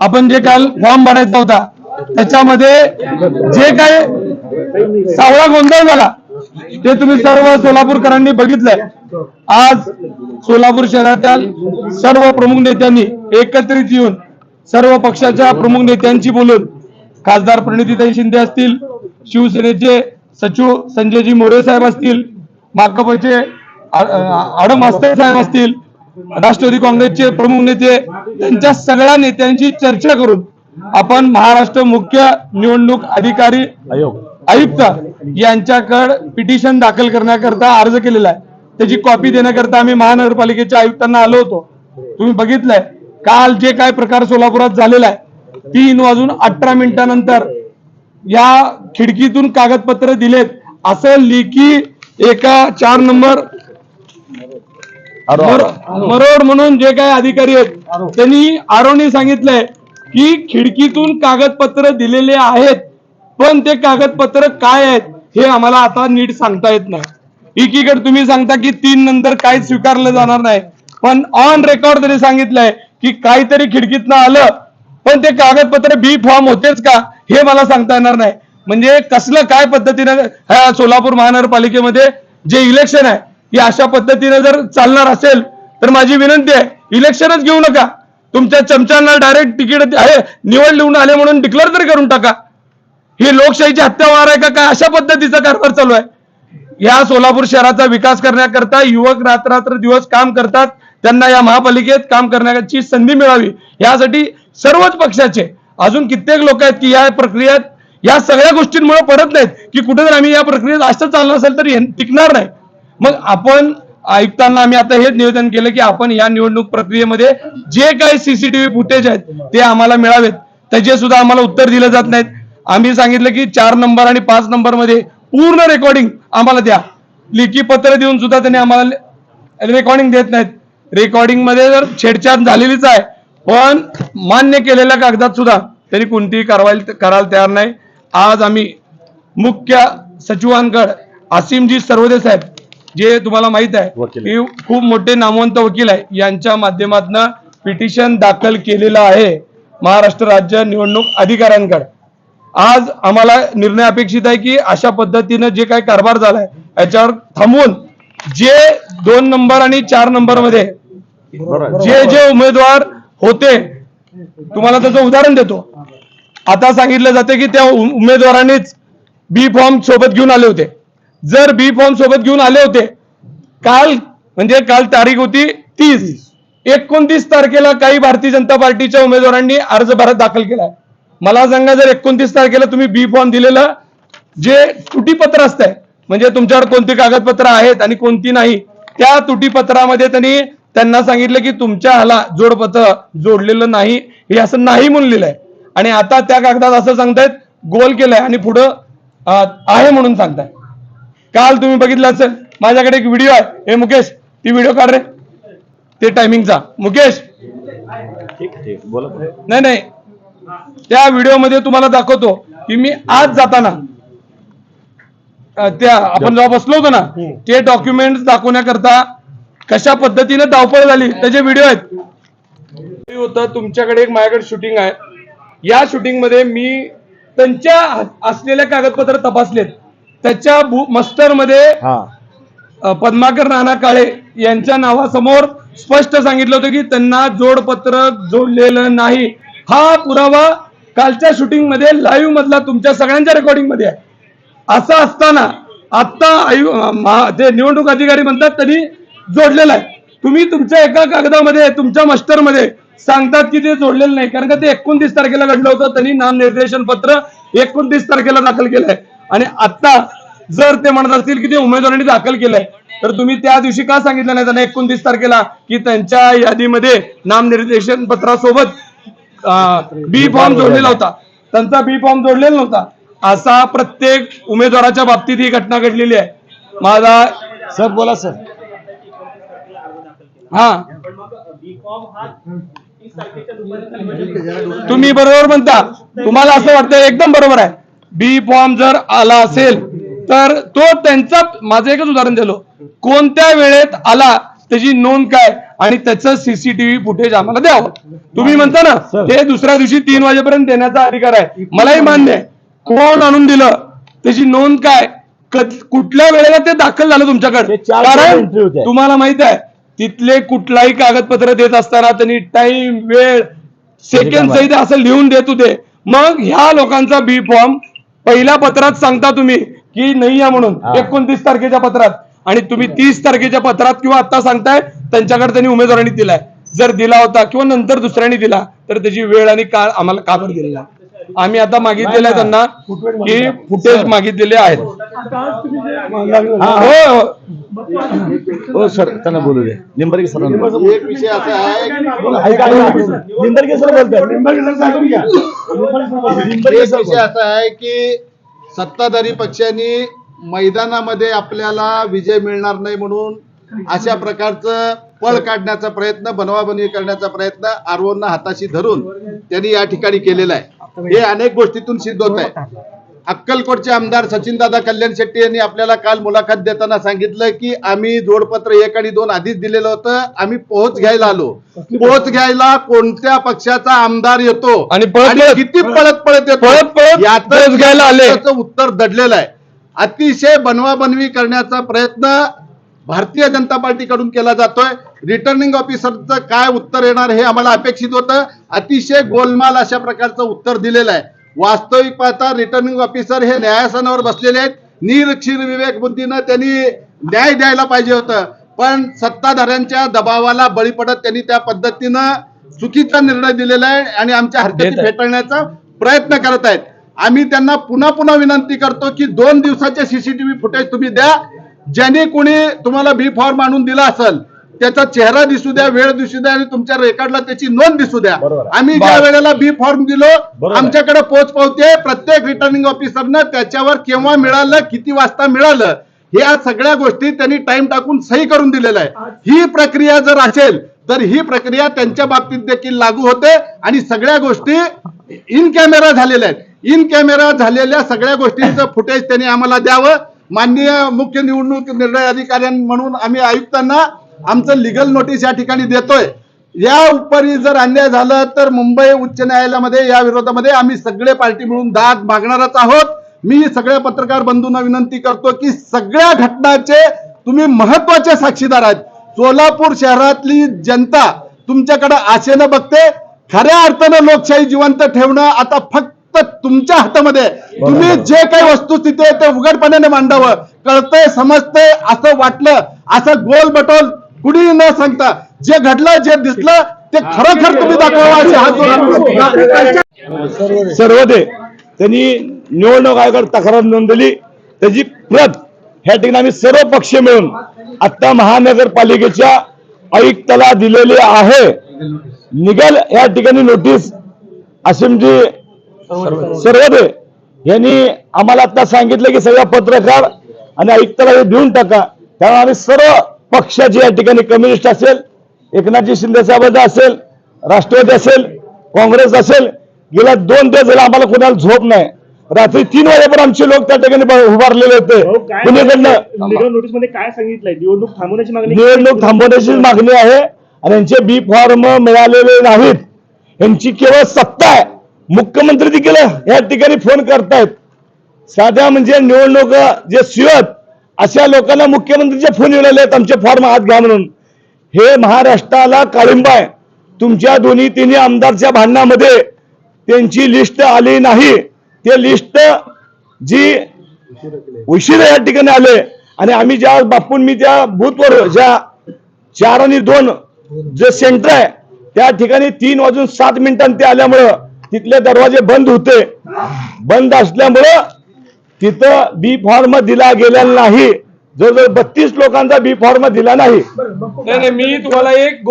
आपण जे काल फॉर्म भरायचा होता त्याच्यामध्ये जे काय सावळा गोंधळ झाला ते तुम्ही सर्व सोलापूरकरांनी बघितलंय. आज सोलापूर शहरातील सर्व प्रमुख नेत्यांनी एकत्रित येऊन सर्व पक्षाच्या प्रमुख नेत्यांची बोलून खासदार प्रणितीताई शिंदे असतील शिवसेनेचे सचिव संजयजी मोरे साहेब असतील माकपचे आडम आस्ते साहेब असतील राष्ट्रवादी काँग्रेसचे प्रमुख नेते त्यांच्या सगळ्या नेत्यांची चर्चा करून आपण महाराष्ट्र मुख्य निवडणूक अधिकारी आयुक्त यांच्याकडे पिटिशन दाखल करण्याकरता अर्ज केलेला आहे. त्याची कॉपी देण्याकरता आम्ही महानगरपालिकेच्या आयुक्तांना आलो होतो. तुम्ही बघितलंय काल जे काय प्रकार सोलापुरात झालेला आहे तीन वाजून अठरा मिनिटानंतर या खिडकीतून कागदपत्र दिलेत. असं लेखी एका चार नंबर मरोड म्हणून जे काही अधिकारी आहेत त्यांनी आरोनी सांगितलंय की खिडकीतून कागदपत्र दिलेले आहेत पण ते कागदपत्र काय आहेत हे आम्हाला आता नीट सांगता येत नाही. एकीकडे तुम्ही सांगता की तीन नंतर काहीच स्वीकारलं जाणार नाही पण ऑन रेकॉर्ड तरी सांगितलंय की काहीतरी खिडकीतनं आलं पण ते कागदपत्र बी फॉर्म होतेच का हे मला सांगता येणार नाही. म्हणजे कसलं काय पद्धतीनं ह्या सोलापूर महानगरपालिकेमध्ये जे इलेक्शन आहे ही अशा पद्धतीने जर चालणार असेल तर माझी विनंती आहे इलेक्शनच घेऊ नका. तुमच्या चमच्यांना डायरेक्ट तिकीट आहे निवड लिहून आले म्हणून डिक्लेअर तरी करून टाका. ही लोकशाहीची हत्या वार आहे का काय? अशा पद्धतीचा कारभार चालू आहे. या सोलापूर शहराचा विकास करण्याकरता युवक रात्र दिवस काम करतात. त्यांना या महापालिकेत काम करण्याची संधी मिळावी. यासाठी सर्वच पक्षाचे अजून कित्येक लोक आहेत की या प्रक्रियेत या सगळ्या गोष्टींमुळे पडत नाहीत. की कुठे जर आम्ही या प्रक्रियेत असं चालणार असेल तर टिकणार नाही. मग आपण आयुक्तांना आम्ही आता हेच निवेदन केलं की आपण या निवडणूक प्रक्रियेमध्ये जे काही सीसीटीव्ही फुटेज आहेत ते आम्हाला मिळावेत. त्याचे सुद्धा आम्हाला उत्तर दिलं जात नाहीत. आम्ही सांगितलं की चार नंबर आणि पाच नंबरमध्ये पूर्ण रेकॉर्डिंग आम्हाला द्या. लेखी पत्र देऊन सुद्धा त्यांनी आम्हाला रेकॉर्डिंग देत नाहीत. रेकॉर्डिंगमध्ये जर छेडछाड झालेलीच आहे पण मान्य केलेल्या कागदात सुद्धा त्यांनी कोणतीही कारवाई करायला तयार नाही. आज आम्ही मुख्य सचिवांकड आसिमजी सर्वदेसाहेब जे तुम्हाला माहीत आहे. की खूप मोठे नामवंत वकील आहे यांच्या माध्यमातून पिटिशन दाखल केलेलं आहे महाराष्ट्र राज्य निवडणूक अधिकाऱ्यांकडे. आज आम्हाला निर्णय अपेक्षित आहे की अशा पद्धतीनं जे काही कारभार झालाय याच्यावर थांबवून जे दोन नंबर आणि चार नंबरमध्ये जे जे उमेदवार होते तुम्हाला त्याचं उदाहरण देतो. आता सांगितलं जाते की त्या उमेदवारांनीच बी फॉर्म सोबत घेऊन आले होते. जर बी फॉर्म सोबत घेऊन आले होते काल म्हणजे काल तारीख होती तीस एकोणतीस तारखेला काही भारतीय जनता पार्टीच्या उमेदवारांनी अर्ज भारत दाखल केलाय मला सांगा जर एकोणतीस तारखेला तुम्ही बी फॉर्म दिलेलं जे तुटीपत्र असतंय म्हणजे तुमच्यावर कोणती कागदपत्र आहेत आणि कोणती नाही त्या तुटीपत्रामध्ये त्यांनी त्यांना सांगितलं की तुमच्या ह्याला जोडपत्र जोडलेलं नाही हे असं नाही म्हणून लिहिलंय. आणि आता त्या कागदात असं सांगतायत गोल केलंय आणि पुढं आहे म्हणून सांगताय काल तुम्ही बघितलं असेल माझ्याकडे एक व्हिडिओ आहे. हे मुकेश ती व्हिडिओ काढ रे. ते टायमिंगचा मुकेश. ठीक ठीक बोला. नाही नाही. त्या व्हिडिओ तुम्हाला दाखवतो की मी आज जाताना त्या आपण जेव्हा बसलो होतो ना ते डॉक्युमेंट दाखवण्याकरता कशा पद्धतीने धावपळ झाली त्याचे व्हिडिओ आहेत. होतं तुमच्याकडे एक माझ्याकडे शूटिंग आहे. या शूटिंगमध्ये मी त्यांच्या असलेल्या कागदपत्र तपासलेत. त्याच्या मस्टरमध्ये अ, पद्माकर नाना काळे यांच्या नावासमोर स्पष्ट सांगितलं होतं की त्यांना जोडपत्र जोडलेलं नाही. हा पुरावा कालच्या शूटिंगमध्ये लाईव्ह मधला तुमच्या सगळ्यांच्या रेकॉर्डिंगमध्ये आहे. असं असताना आता आयु ते निवडणूक अधिकारी म्हणतात त्यांनी जोडलेलं आहे. तुम्ही तुमच्या एका कागदामध्ये तुमच्या मस्टरमध्ये सांगतात की ते जोडलेलं नाही. कारण का ते एकोणतीस तारखेला घडलं होतं. त्यांनी नामनिर्देशन पत्र एकोणतीस तारखेला दाखल केलंय. आणि आता जर ते म्हणत असतील की ते उमेदवारांनी दाखल केलंय तर तुम्ही त्या दिवशी का सांगितलं नाही त्यांना एकोणतीस तारखेला? की त्यांच्या यादीमध्ये नामनिर्देशन पत्रासोबत बी फॉर्म जोडलेला होता. त्यांचा बी फॉर्म जोडलेला नव्हता. असा प्रत्येक उमेदवाराच्या बाबतीत ही घटना घडलेली आहे. माझा सर बोला सर. हा. तुम्ही बरोबर म्हणता. तुम्हाला असं वाटतं एकदम बरोबर आहे. बी फॉर्म जर आला असेल तर तो त्यांचा माझं एकच उदाहरण दिलो. कोणत्या वेळेत आला त्याची नोंद काय? आणि त्याचं सीसीटीव्ही फुटेज आम्हाला द्यावं. तुम्ही म्हणता ना. ते दुसऱ्या दिवशी तीन वाजेपर्यंत देण्याचा अधिकार आहे. मलाही मान्य आहे. कोण आणून दिलं? त्याची नोंद काय? कुठल्या वेळेला ते दाखल झालं तुमच्याकडे? कारण. तुम्हाला माहीत आहे तिथले कुठलाही कागदपत्र देत असताना त्यांनी टाइम वेळ सेकंड सहित असं लिहून देत होते. मग ह्या लोकांचा बी फॉर्म पहिल्या पत्रात सांगता तुम्ही. की नाही आहे म्हणून. एकोणतीस तारखेच्या पत्रात. आणि तुम्ही तीस तारखेच्या पत्रात किंवा आता सांगताय त्यांच्याकडे त्यांनी उमेदवारांनी दिलाय. जर दिला होता किंवा नंतर दुसऱ्याने दिला तर त्याची वेळ आणि काळ आम्हाला का बरं दिलेला आम्ही आता मागितलेलं आहे त्यांना की फुटेज मागितलेले आहेत. हा, हो. हो. हो. सर त्यांना बोलू दे. निंबर्गे सर एक विषय असा आहे निंबर्गे सर बोलतात. निंबर्गे एक सर विषय असा आहे की सत्ताधारी पक्षांनी मैदानामध्ये आपल्याला विजय मिळणार नाही म्हणून अशा प्रकारचं पळ काढण्याचा प्रयत्न बनवाबनवी करण्याचा प्रयत्न आरवोंना हाताशी धरून त्यांनी या ठिकाणी केलेला आहे. हे अनेक गोष्टीतून सिद्ध होत आहे. अक्कलकोटचे आमदार सचिनदादा कल्याण शेट्टी यांनी आपल्याला काल मुलाखत देताना सांगितलं की आम्ही जोडपत्र एक आणि दोन आधीच दिलेलं होतं. आम्ही पोहोच घ्यायला आलो. पोहोच घ्यायला कोणत्या पक्षाचा आमदार येतो? आणि किती पळत याचं पोहोच घ्यायला आले. उत्तर दडलेलं आहे. अतिशय बनवाबनवी करण्याचा प्रयत्न भारतीय जनता पार्टीकडून केला जातोय. रिटर्निंग ऑफिसरचं काय उत्तर येणार हे आम्हाला अपेक्षित होतं. अतिशय गोलमाल अशा प्रकारचं उत्तर दिलेलं आहे. वास्तविक पाहता रिटर्निंग ऑफिसर हे न्यायासनावर बसलेले आहेत. निरक्षीर विवेक बुद्धीनं त्यांनी न्याय द्यायला पाहिजे होतं. पण सत्ताधाऱ्यांच्या दबावाला बळी पडत त्यांनी त्या पद्धतीनं चुकीचा निर्णय दिलेला आहे आणि आमच्या हरकती. फेटाळण्याचा प्रयत्न करत आहेत आम्ही त्यांना पुन्हा पुन्हा विनंती करतो की दोन दिवसाचे सीसीटीव्ही फुटेज तुम्ही द्या ज्याने कोणी तुम्हाला बी फॉर्म आणून दिला असेल त्याचा चेहरा दिसू द्या वेळ दिसू द्या आणि तुमच्या रेकॉर्डला त्याची नोंद दिसू द्या. आम्ही ज्या. वेळेला बी फॉर्म दिलो. आमच्याकडे पोच पावते प्रत्येक रिटर्निंग ऑफिसरनं त्याच्यावर केव्हा मिळालं किती वाजता मिळालं ह्या सगळ्या गोष्टी त्यांनी टाइम टाकून सही करून दिलेलं आहे ही प्रक्रिया जर असेल तर ही प्रक्रिया त्यांच्या बाबतीत देखील लागू होते आणि सगळ्या गोष्टी इन कॅमेरा झालेल्या आहेत. इन कॅमेरा झालेल्या सगळ्या गोष्टींचं फुटेज त्यांनी आम्हाला द्यावं. माननीय मुख्य निवडणूक निर्णय अधिकारी म्हणून आम्ही आयुक्तांना आमचं लिगल नोटीस या ठिकाणी देतोय. या उपरी जर अन्याय झालं तर मुंबई उच्च न्यायालयामध्ये या विरोधामध्ये आम्ही सगळे पार्टी मिळून दाद मागणारच आहोत. मी सगळ्या पत्रकार बंधूंना विनंती करतो की सगळ्या घटनाचे तुम्ही महत्त्वाचे साक्षीदार आहेत. सोलापूर शहरातली जनता तुमच्याकडे आशेनं बघते खऱ्या अर्थानं लोकशाही जिवंत ठेवणं आता फक्त तुमच्या हातामध्ये. तुम्ही जे काही वस्तुस्थिती आहे ते उघडपणाने मांडावं. कळतंय समजतंय असं वाटलं असं गोल बटोल कुणी न सांगता जे घडलं जे दिसलं ते खरोखर तुम्ही दाखवा असे हात जोडून सर्व ते त्यांनी निवडणूक आयोगाकडे तक्रार नोंदवली त्याची प्रत ह्या ठिकाणी आम्ही सर्व पक्ष मिळून आता महानगरपालिकेच्या आयुक्ताला दिलेली आहे. निघाल या ठिकाणी नोटीस असे म्हणजे सर्व ते यांनी आम्हाला आता सांगितलं की सगळ्या पत्रकार आणि आयुक्ताला हे देऊन टाका. त्यामुळे आम्ही सर्व पक्षाचे या ठिकाणी कम्युनिस्ट असेल एकनाथजी शिंदे साहेबांचा असेल राष्ट्रवादी असेल काँग्रेस असेल गेल्या दोन दिवस झाले आम्हाला कोणाला झोप नाही. रात्री तीन वाजेपर्यंत आमचे लोक त्या ठिकाणी उभारलेले होते. पुणेकडनं निवडणूक नोटीसमध्ये काय सांगितलंय? निवडणूक थांबवण्याची मागणी निवडणूक थांबवण्याची मागणी आहे. आणि यांचे बी फॉर्म मिळालेले नाहीत. यांची केवळ सत्ता आहे. मुख्यमंत्री देखील या ठिकाणी फोन करतायत. साध्या म्हणजे निवडणूक जे शिवत अशा लोकांना मुख्यमंत्रीचे फोन मिळाले आहेत आमचे फॉर्म हात घ्या म्हणून. हे महाराष्ट्राला काळिंबा आहे. तुमच्या दोन्ही तिन्ही आमदारच्या भांडणामध्ये त्यांची लिस्ट आली नाही. ते लिस्ट जी उशिरा या ठिकाणी आले. आणि आम्ही ज्या बापून मी त्या बूथवर ज्या चार आणि दोन जे सेंटर आहे त्या ठिकाणी तीन वाजून सात मिनिटांनी ते आल्यामुळं तिथले दरवाजे बंद होते. बंद असल्यामुळं तिथं बी फॉर्म दिला गेलेला नाही. जवळजवळ बत्तीस लोकांचा बी फॉर्म दिला नाही नाही मी तुम्हाला एक